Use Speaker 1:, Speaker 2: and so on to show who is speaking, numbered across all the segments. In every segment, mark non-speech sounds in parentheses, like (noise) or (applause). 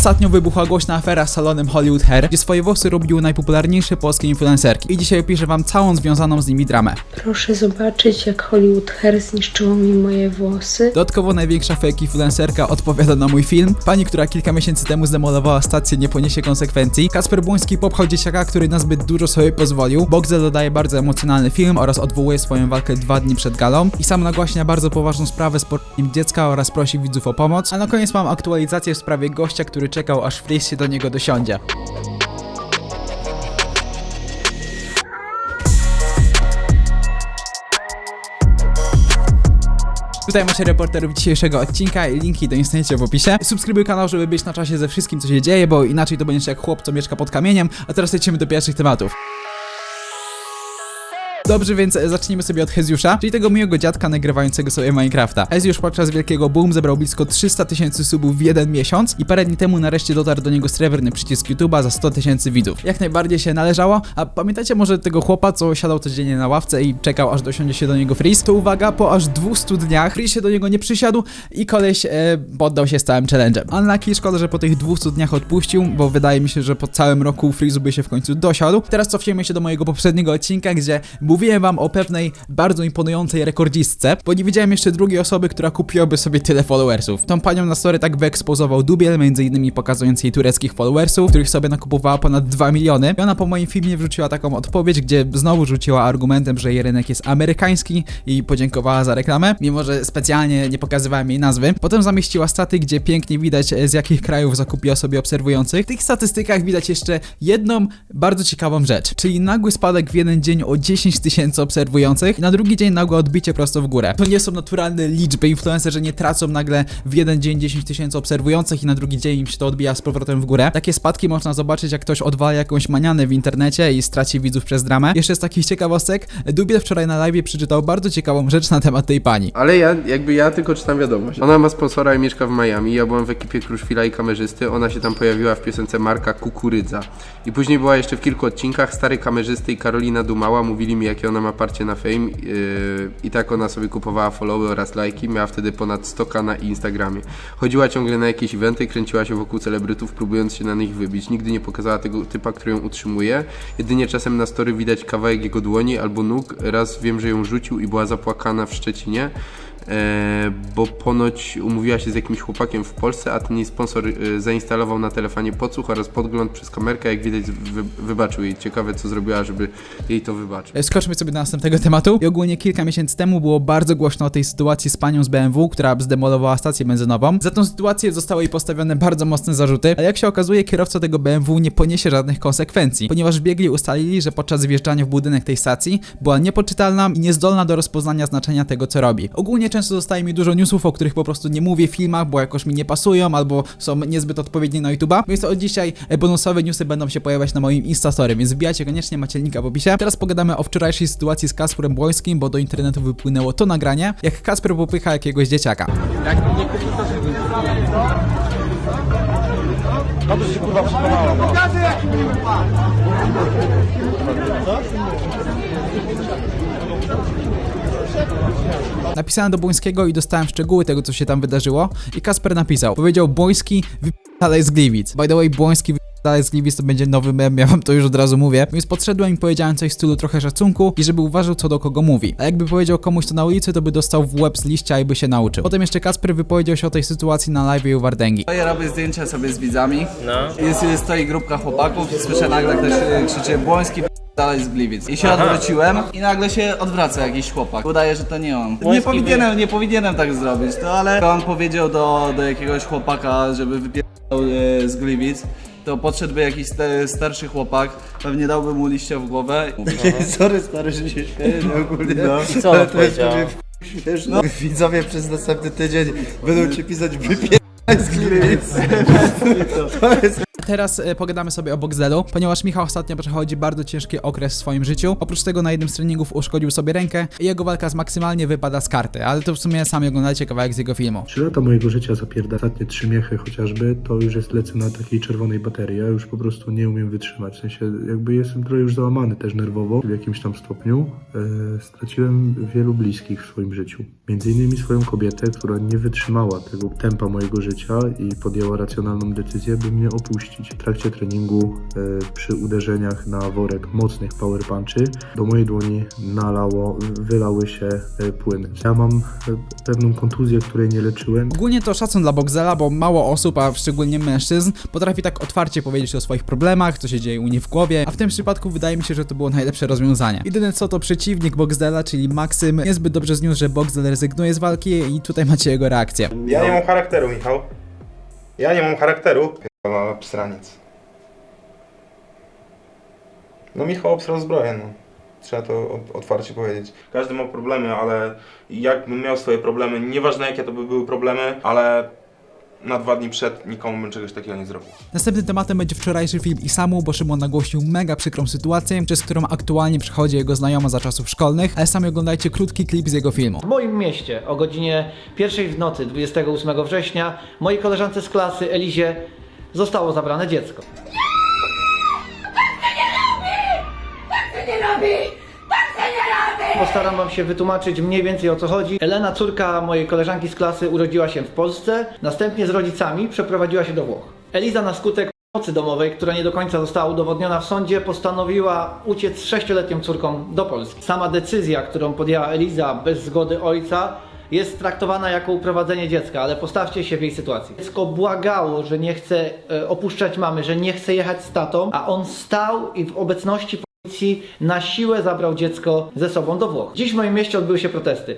Speaker 1: Ostatnio wybuchła głośna afera z salonem Hollywood Hair, gdzie swoje włosy robiły najpopularniejsze polskie influencerki. I dzisiaj opiszę wam całą związaną z nimi dramę.
Speaker 2: Proszę zobaczyć, jak Hollywood Hair zniszczyło mi moje włosy.
Speaker 1: Dodatkowo największa fake influencerka odpowiada na mój film. Pani, która kilka miesięcy temu zdemolowała stację, nie poniesie konsekwencji. Kasper Błoński popchał dzieciaka, który na zbyt dużo sobie pozwolił. Boxel dodaje bardzo emocjonalny film oraz odwołuje swoją walkę dwa dni przed galą. I sam nagłaśnia bardzo poważną sprawę z dziecka oraz prosi widzów o pomoc. A na koniec mam aktualizację w sprawie gościa, który czekał aż Fris się do niego dosiądzie. Tutaj macie reporterów dzisiejszego odcinka i linki do znajdziecie w opisie. Subskrybuj kanał, żeby być na czasie ze wszystkim, co się dzieje, bo inaczej to będziesz jak chłop, co mieszka pod kamieniem. A teraz lecimy do pierwszych tematów. Dobrze, więc e, zacznijmy sobie od Hezjusza, czyli tego miłego dziadka nagrywającego sobie Minecrafta. Hezjusz podczas wielkiego boom zebrał blisko 300 tysięcy subów w jeden miesiąc i parę dni temu nareszcie dotarł do niego srebrny przycisk YouTube'a za 100 tysięcy widzów. Jak najbardziej się należało, a pamiętacie może tego chłopa, co siadał codziennie na ławce i czekał aż dosiądzie się do niego Freeze? To uwaga, po aż 200 dniach Freeze się do niego nie przysiadł i koleś e, poddał się stałym challenge'em. Unlucky, szkoda, że po tych 200 dniach odpuścił, bo wydaje mi się, że po całym roku Freeze'u by się w końcu dosiadł. Teraz cofniemy się do mojego poprzedniego odcinka, gdzie mówiłem wam o pewnej bardzo imponującej rekordzistce, bo nie widziałem jeszcze drugiej osoby, która kupiłaby sobie tyle followersów. Tą panią na story tak wyekspozował Dubiel, między innymi pokazując jej tureckich followersów, których sobie nakupowała ponad 2 miliony. I ona po moim filmie wrzuciła taką odpowiedź, gdzie znowu rzuciła argumentem, że jej rynek jest amerykański i podziękowała za reklamę, mimo że specjalnie nie pokazywałem jej nazwy. Potem zamieściła staty, gdzie pięknie widać z jakich krajów zakupiła sobie obserwujących. W tych statystykach widać jeszcze jedną bardzo ciekawą rzecz, czyli nagły spadek w jeden dzień o 10 tysięcy obserwujących i na drugi dzień nagłe odbicie prosto w górę. To nie są naturalne liczby, influencerzy nie tracą nagle w jeden dzień 10 tysięcy obserwujących i na drugi dzień im się to odbija z powrotem w górę. Takie spadki można zobaczyć, jak ktoś odwala jakąś manianę w internecie i straci widzów przez dramę. Jeszcze z takich ciekawostek, Dubiel wczoraj na live przeczytał bardzo ciekawą rzecz na temat tej pani.
Speaker 3: Ale ja, jakby ja tylko czytam wiadomość. Ona ma sponsora i mieszka w Miami. Ja byłem w ekipie Kruszwila i kamerzysty. Ona się tam pojawiła w piosence Marka Kukurydza. I później była jeszcze w kilku odcinkach. Stary kamerzysty i Karolina Dumała mówili mi, jakie ona ma parcie na fame. Yy, I tak ona sobie kupowała followy oraz lajki. Miała wtedy ponad 100k na Instagramie. Chodziła ciągle na jakieś eventy, kręciła się wokół celebrytów, próbując się na nich wybić. Nigdy nie pokazała tego typa, który ją utrzymuje. Jedynie czasem na story widać kawałek jego dłoni albo nóg. Raz wiem, że ją rzucił i była zapłakana w Szczecinie. E, bo ponoć umówiła się z jakimś chłopakiem w Polsce, a ten jej sponsor e, zainstalował na telefonie podsłuch oraz podgląd przez kamerkę, jak widać wy, wybaczył jej. Ciekawe co zrobiła, żeby jej to wybaczyć.
Speaker 1: E, Skoczmy sobie do następnego tematu. I ogólnie kilka miesięcy temu było bardzo głośno o tej sytuacji z panią z BMW, która zdemolowała stację benzynową. Za tą sytuację zostały jej postawione bardzo mocne zarzuty, ale jak się okazuje, kierowca tego BMW nie poniesie żadnych konsekwencji, ponieważ biegli ustalili, że podczas wjeżdżania w budynek tej stacji była niepoczytalna i niezdolna do rozpoznania znaczenia tego, co robi. Ogólnie często dostaje mi dużo newsów, o których po prostu nie mówię w filmach, bo jakoś mi nie pasują albo są niezbyt odpowiednie na YouTube'a. Więc od dzisiaj e, bonusowe newsy będą się pojawiać na moim Instastory, więc wbijajcie koniecznie, macie linka w opisie. Teraz pogadamy o wczorajszej sytuacji z Kasprem Błońskim, bo do internetu wypłynęło to nagranie, jak Kasper popycha jakiegoś dzieciaka. Napisałem do Błońskiego i dostałem szczegóły tego, co się tam wydarzyło i Kasper napisał. Powiedział Błoński, wypadaj z Gliwic. By the way, Błoński wypadaj z Gliwic to będzie nowy mem, ja wam to już od razu mówię. Więc podszedłem i powiedziałem coś w stylu trochę szacunku i żeby uważał co do kogo mówi. A jakby powiedział komuś to na ulicy, to by dostał w łeb z liścia i by się nauczył. Potem jeszcze Kasper wypowiedział się o tej sytuacji na live u Wardęgi.
Speaker 4: Ja robię zdjęcia sobie z widzami. No. Jest, jest stoi grupka chłopaków i słyszę nagle ktoś e, krzyczy Błoński dalej z Gliwic. I się odwróciłem i nagle się odwraca jakiś chłopak. Udaje, że to nie on. Nie powinienem, nie powinienem tak zrobić, no ale on powiedział do, do jakiegoś chłopaka, żeby wypierdał e, z Gliwic. To podszedłby jakiś sta- starszy chłopak, pewnie dałby mu liścia w głowę. (laughs)
Speaker 5: Sorry stary, że się śmieję no, ogólnie.
Speaker 6: I co on powiedział?
Speaker 5: Wiesz, no, widzowie przez następny tydzień będą ci pisać wypierdaj z Gliwic. (laughs) To jest
Speaker 1: teraz e, pogadamy sobie o Boxdelu, ponieważ Michał ostatnio przechodzi bardzo ciężki okres w swoim życiu. Oprócz tego na jednym z treningów uszkodził sobie rękę i jego walka z maksymalnie wypada z karty, ale to w sumie sami oglądajcie kawałek z jego filmu.
Speaker 6: Trzy lata mojego życia zapierda ostatnie trzy miechy chociażby, to już jest lecę na takiej czerwonej baterii. Ja już po prostu nie umiem wytrzymać. W sensie jakby jestem trochę już załamany też nerwowo w jakimś tam stopniu. E, straciłem wielu bliskich w swoim życiu. Między innymi swoją kobietę, która nie wytrzymała tego tempa mojego życia i podjęła racjonalną decyzję, by mnie opuścić. W trakcie treningu e, przy uderzeniach na worek mocnych power punchy do mojej dłoni nalało, wylały się e, płyny. Ja mam e, pewną kontuzję, której nie leczyłem
Speaker 1: Ogólnie to szacun dla Boxdela, bo mało osób, a szczególnie mężczyzn, potrafi tak otwarcie powiedzieć o swoich problemach, co się dzieje u nich w głowie, a w tym przypadku wydaje mi się, że to było najlepsze rozwiązanie. Jedyne co to przeciwnik Boxdela, czyli Maksym, niezbyt dobrze zniósł, że Boxdel rezygnuje z walki i tutaj macie jego reakcję.
Speaker 7: Ja nie mam charakteru, Michał. Ja nie mam charakteru. Mała obsraniec. No Michał obsrał zbroję, no. Trzeba to od- otwarcie powiedzieć. Każdy ma problemy, ale jakbym miał swoje problemy, nieważne jakie to by były problemy, ale na dwa dni przed nikomu bym czegoś takiego nie zrobił.
Speaker 1: Następnym tematem będzie wczorajszy film Isamu, bo Szymon nagłośnił mega przykrą sytuację, przez którą aktualnie przechodzi jego znajoma za czasów szkolnych, ale sami oglądajcie krótki klip z jego filmu.
Speaker 8: W moim mieście o godzinie pierwszej w nocy 28 września mojej koleżance z klasy Elizie zostało zabrane dziecko. Postaram wam się wytłumaczyć mniej więcej o co chodzi. Elena, córka mojej koleżanki z klasy, urodziła się w Polsce, następnie z rodzicami przeprowadziła się do Włoch. Eliza na skutek pomocy domowej, która nie do końca została udowodniona w sądzie, postanowiła uciec z sześcioletnią córką do Polski. Sama decyzja, którą podjęła Eliza bez zgody ojca, jest traktowana jako uprowadzenie dziecka, ale postawcie się w jej sytuacji. Dziecko błagało, że nie chce e, opuszczać mamy, że nie chce jechać z tatą, a on stał i w obecności policji na siłę zabrał dziecko ze sobą do Włoch. Dziś w moim mieście odbyły się protesty.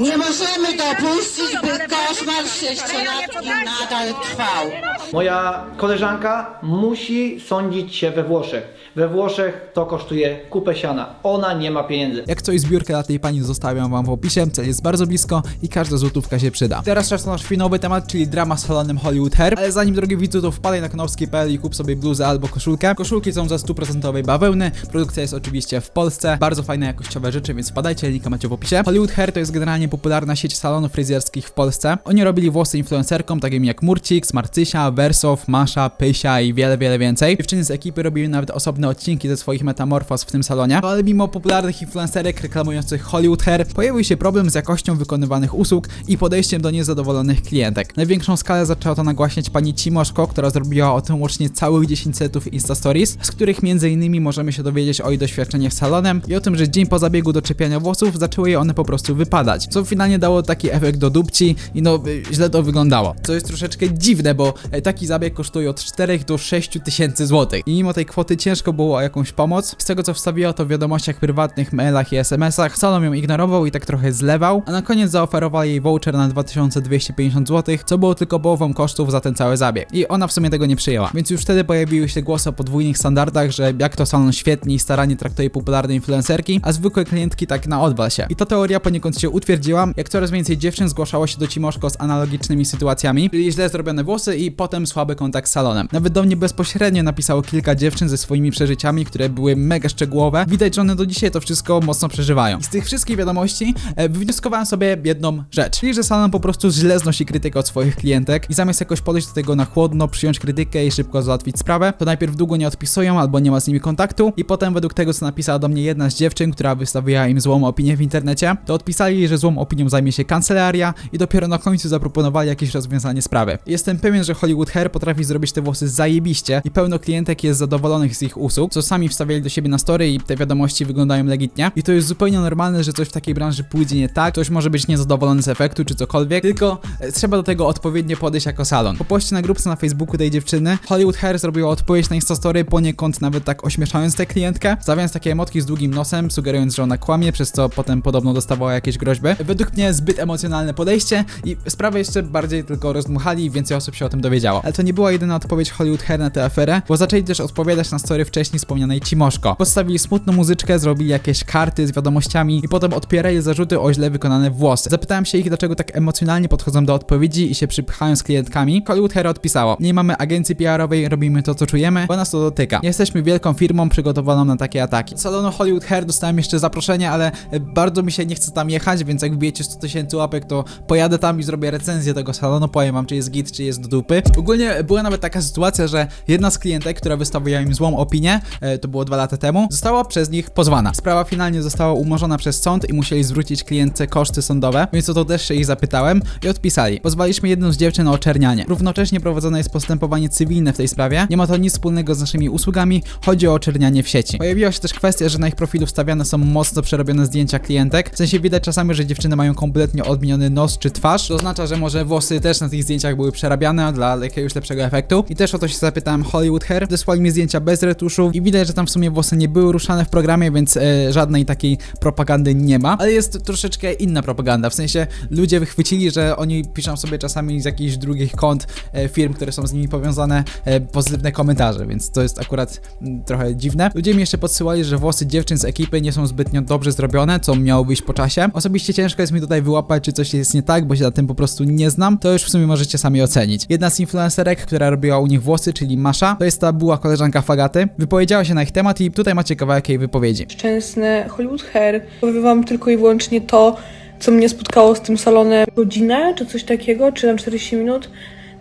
Speaker 9: Nie możemy dopuścić, by koszmar sześciolatki nadal trwał.
Speaker 8: Moja koleżanka musi sądzić się we Włoszech. We Włoszech to kosztuje kupę siana. Ona nie ma pieniędzy.
Speaker 1: Jak coś zbiórkę dla tej pani zostawiam wam w opisie, cel jest bardzo blisko i każda złotówka się przyda. Teraz czas na nasz finałowy temat, czyli drama z salonem Hollywood Hair, ale zanim drogi widzu to wpadaj na kanowski.pl i kup sobie bluzę albo koszulkę. Koszulki są ze 100% bawełny, produkcja jest oczywiście w Polsce, bardzo fajne jakościowe rzeczy, więc wpadajcie, linka macie w opisie. Hollywood Hair to jest generalnie popularna sieć salonów fryzjerskich w Polsce. Oni robili włosy influencerkom, takim jak Murcik, Marcysia, Wersow, Masza, Pysia i wiele, wiele więcej. Dziewczyny z ekipy robiły nawet osobne odcinki ze swoich metamorfoz w tym salonie, ale mimo popularnych influencerek reklamujących Hollywood Hair, pojawił się problem z jakością wykonywanych usług i podejściem do niezadowolonych klientek. Największą skalę zaczęła to nagłaśniać pani Cimoszko, która zrobiła o tym łącznie całych 10 setów Insta Stories, z których m.in. możemy się dowiedzieć o jej doświadczeniach z salonem i o tym, że dzień po zabiegu do czepiania włosów zaczęły jej one po prostu wypadać, co finalnie dało taki efekt do dupci i no y, źle to wyglądało. Co jest troszeczkę dziwne, bo e, taki zabieg kosztuje od 4 do 6 tysięcy złotych i mimo tej kwoty ciężko było o jakąś pomoc. Z tego co wstawiła to w wiadomościach prywatnych, mailach i SMS-ach, salon ją ignorował i tak trochę zlewał, a na koniec zaoferował jej voucher na 2250 zł, co było tylko połową kosztów za ten cały zabieg. I ona w sumie tego nie przyjęła. Więc już wtedy pojawiły się głosy o podwójnych standardach, że jak to salon świetnie i starannie traktuje popularne influencerki, a zwykłe klientki tak na odwal się. I ta teoria poniekąd się utwierdziła, jak coraz więcej dziewczyn zgłaszało się do Cimoszko z analogicznymi sytuacjami, czyli źle zrobione włosy i potem słaby kontakt z salonem. Nawet do mnie bezpośrednio napisało kilka dziewczyn ze swoimi przeżyciami, które były mega szczegółowe. Widać, że one do dzisiaj to wszystko mocno przeżywają. I z tych wszystkich wiadomości e, wywnioskowałem sobie jedną rzecz, czyli że salon po prostu źle znosi krytykę od swoich klientek i zamiast jakoś podejść do tego na chłodno, przyjąć krytykę i szybko załatwić sprawę, to najpierw długo nie odpisują albo nie ma z nimi kontaktu i potem według tego, co napisała do mnie jedna z dziewczyn, która wystawiła im złą opinię w internecie, to odpisali że złą opinią zajmie się kancelaria i dopiero na końcu zaproponowali jakieś rozwiązanie sprawy. Jestem pewien, że Hollywood Hair potrafi zrobić te włosy zajebiście i pełno klientek jest zadowolonych z ich usług, co sami wstawiali do siebie na story i te wiadomości wyglądają legitnie. I to jest zupełnie normalne, że coś w takiej branży pójdzie nie tak, ktoś może być niezadowolony z efektu czy cokolwiek, tylko e, trzeba do tego odpowiednio podejść jako salon. Po poście na grupce na Facebooku tej dziewczyny, Hollywood Hair zrobiła odpowiedź na Instastory poniekąd nawet tak ośmieszając tę klientkę, stawiając takie emotki z długim nosem, sugerując, że ona kłamie, przez co potem podobno dostawała jakieś groźby. Według mnie zbyt emocjonalne podejście i sprawę jeszcze bardziej tylko rozdmuchali i więcej osób się o tym dowiedziało. Ale to nie była jedyna odpowiedź Hollywood Hair na tę aferę, bo zaczęli też odpowiadać na story wcześniej wspomnianej Cimoszko. Postawili smutną muzyczkę, zrobili jakieś karty z wiadomościami i potem odpierali zarzuty o źle wykonane włosy. Zapytałem się ich, dlaczego tak emocjonalnie podchodzą do odpowiedzi i się przypychają z klientkami. Hollywood Hair odpisało: Nie mamy agencji PR-owej, robimy to, co czujemy, bo nas to dotyka. Jesteśmy wielką firmą przygotowaną na takie ataki. Z salonu Hollywood Hair dostałem jeszcze zaproszenie, ale bardzo mi się nie chce tam jechać, więc jak wbijecie 100 tysięcy łapek, to pojadę tam i zrobię recenzję tego salonu, powiem wam, czy jest git, czy jest do dupy. Ogólnie była nawet taka sytuacja, że jedna z klientek, która wystawiła im złą opinię, e, to było dwa lata temu, została przez nich pozwana. Sprawa finalnie została umorzona przez sąd i musieli zwrócić klientce koszty sądowe, więc o to też się ich zapytałem i odpisali. Pozwaliśmy jedną z dziewczyn o oczernianie. Równocześnie prowadzone jest postępowanie cywilne w tej sprawie. Nie ma to nic wspólnego z naszymi usługami, chodzi o oczernianie w sieci. Pojawiła się też kwestia, że na ich profilu wstawiane są mocno przerobione zdjęcia klientek. W sensie widać czasami, że dziewczyny mają kompletnie odmieniony nos czy twarz. To oznacza, że może włosy też na tych zdjęciach były przerabiane dla jakiegoś lepszego efektu. I też o to się zapytałem Hollywood Hair. Wysłali mi zdjęcia bez retuszu i widać, że tam w sumie włosy nie były ruszane w programie, więc e, żadnej takiej propagandy nie ma. Ale jest troszeczkę inna propaganda. W sensie ludzie wychwycili, że oni piszą sobie czasami z jakichś drugich kont e, firm, które są z nimi powiązane, e, pozytywne komentarze, więc to jest akurat mm, trochę dziwne. Ludzie mi jeszcze podsyłali, że włosy dziewczyn z ekipy nie są zbytnio dobrze zrobione, co miało wyjść po czasie. Osobiście ciężko jest mi tutaj wyłapać, czy coś jest nie tak, bo się na tym po prostu nie znam. To już w sumie możecie sami ocenić. Jedna z influencerek, która robiła u nich włosy, czyli Masza, to jest ta była koleżanka Fagaty, wypowiedziała się na ich temat i tutaj macie kawałek jej wypowiedzi.
Speaker 2: Szczęsne Hollywood Hair. Powiem tylko i wyłącznie to, co mnie spotkało z tym salonem godzinę, czy coś takiego, czy tam 40 minut,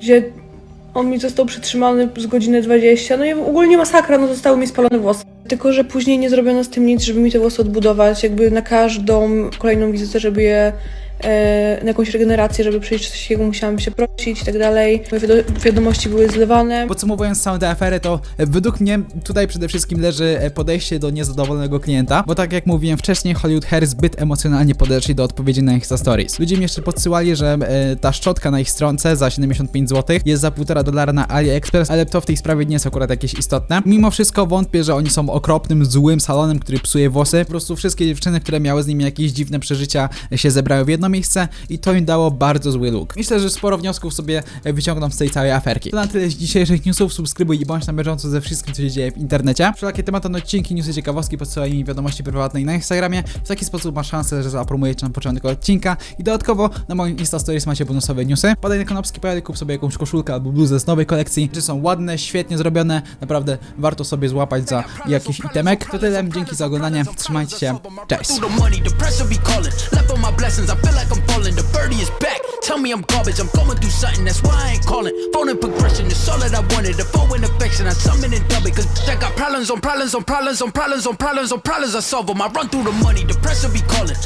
Speaker 2: gdzie on mi został przytrzymany z godziny 20. No i ogólnie masakra, no zostały mi spalone włosy. Tylko, że później nie zrobiono z tym nic, żeby mi te włosy odbudować, jakby na każdą kolejną wizytę, żeby je na jakąś regenerację, żeby przejść coś takiego, musiałam się prosić i tak dalej. Moje wiado- wiadomości były zlewane.
Speaker 1: Podsumowując całą tę aferę, to e, według mnie tutaj przede wszystkim leży e, podejście do niezadowolonego klienta, bo tak jak mówiłem wcześniej, Hollywood Hair zbyt emocjonalnie podeszli do odpowiedzi na ich stories. Ludzie mi jeszcze podsyłali, że e, ta szczotka na ich stronce za 75 zł jest za 1,5 dolara na AliExpress, ale to w tej sprawie nie jest akurat jakieś istotne. Mimo wszystko wątpię, że oni są okropnym, złym salonem, który psuje włosy. Po prostu wszystkie dziewczyny, które miały z nimi jakieś dziwne przeżycia, e, się zebrały w jedno miejsce i to im dało bardzo zły look. Myślę, że sporo wniosków sobie wyciągną z tej całej aferki. To na tyle z dzisiejszych newsów. Subskrybuj i bądź na bieżąco ze wszystkim, co się dzieje w internecie. Wszelakie tematy, odcinki, newsy, ciekawostki podsyłaj mi wiadomości prywatnej na Instagramie. W taki sposób masz szansę, że zapromuję cię na początku odcinka. I dodatkowo na moim Insta Stories macie bonusowe newsy. Podaj na kanopski pojady, kup sobie jakąś koszulkę albo bluzę z nowej kolekcji. Że są ładne, świetnie zrobione. Naprawdę warto sobie złapać za jakiś itemek. To tyle, dzięki za oglądanie. Trzymajcie się. Cześć.
Speaker 10: Like I'm falling. The birdie is back. Tell me I'm garbage, I'm going through something, that's why I ain't calling. Phone and progression is all that I wanted. The phone and affection, I summon and dub it. Cause I got problems on problems on problems on problems on problems on problems I solve them. I run through the money, the pressure be calling.